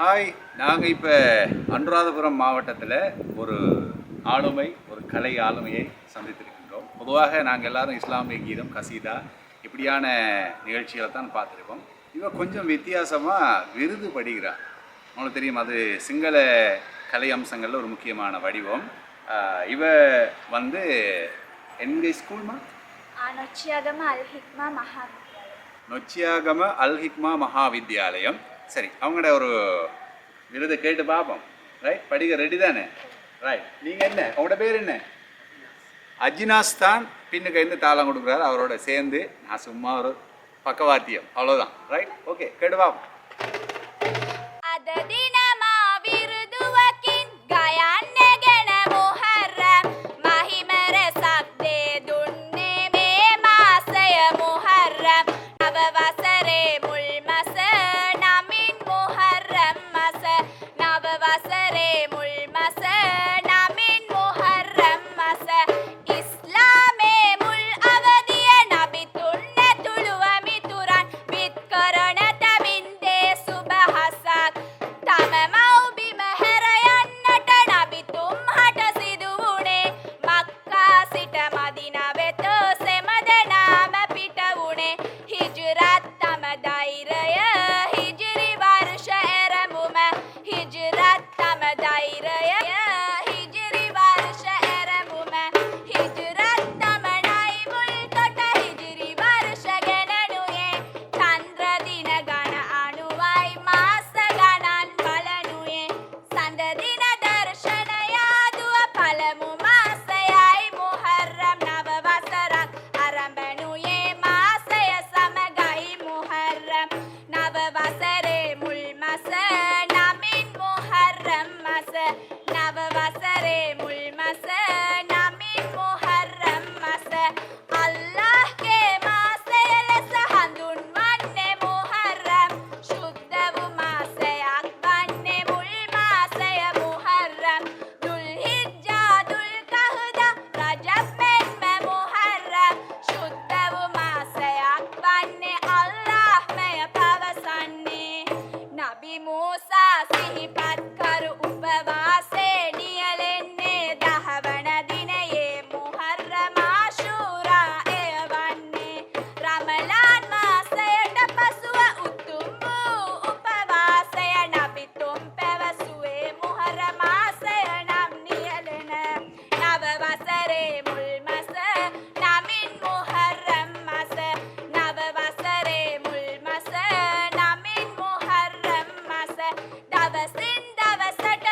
Hi நாங்கள் இப்போ அனுராதபுரம் மாவட்டத்தில் ஒரு ஆளுமை ஒரு கலை ஆளுமையை சந்தித்திருக்கின்றோம். பொதுவாக நாங்கள் எல்லாரும் இஸ்லாமிய கீதம் கசீதா இப்படியான நிகழ்ச்சிகளை தான் பார்த்துருக்கோம். இவ கொஞ்சம் வித்தியாசமாக விருது படுகிறார் உங்களுக்கு தெரியும் அது சிங்கள கலை அம்சங்களில் ஒரு முக்கியமான வடிவம். இவ வந்து எங்க ஸ்கூல்மா நொச்சியாகம அல் ஹிக்மா மகாவித்யாலயம். நொச்சியாகம அல் ஹிக்மா மகாவித்யாலயம். சரி அவங்களோட ஒரு விருதை கேட்டு பார்ப்போம். ரைட் படிக்க ரெடி தானே? ரைட் நீங்கள் என்ன? அவங்களோட பேர் என்ன? அஜினாஸ் தான் பின்னுக்கு இருந்து தாளம் கொடுக்குறாரு. அவரோட சேர்ந்து நான் சும்மா ஒரு பக்கவாத்தியம். அவ்வளோதான் ரைட் ஓகே கேட்டு பார்ப்போம். நவவசரே முள்மச நமி முஹர்ரம் மச அல்லாஹ் கே மாசையல சஹந்துன் மன்னே முஹர்ரம் சுத்தவு மாசை அக்பன்னே முள் மாசைய முஹர்ரம் துல்ஹிஜ்ஜா துல் கஹ்தா ரஜப் மென்ம முஹர்ரம் சுத்தவு மாசை அக்பன்னே அல்லாஹ் மேய பவசன்னே நபி மூசா சிஹி பத்கரு தவசின் தவசட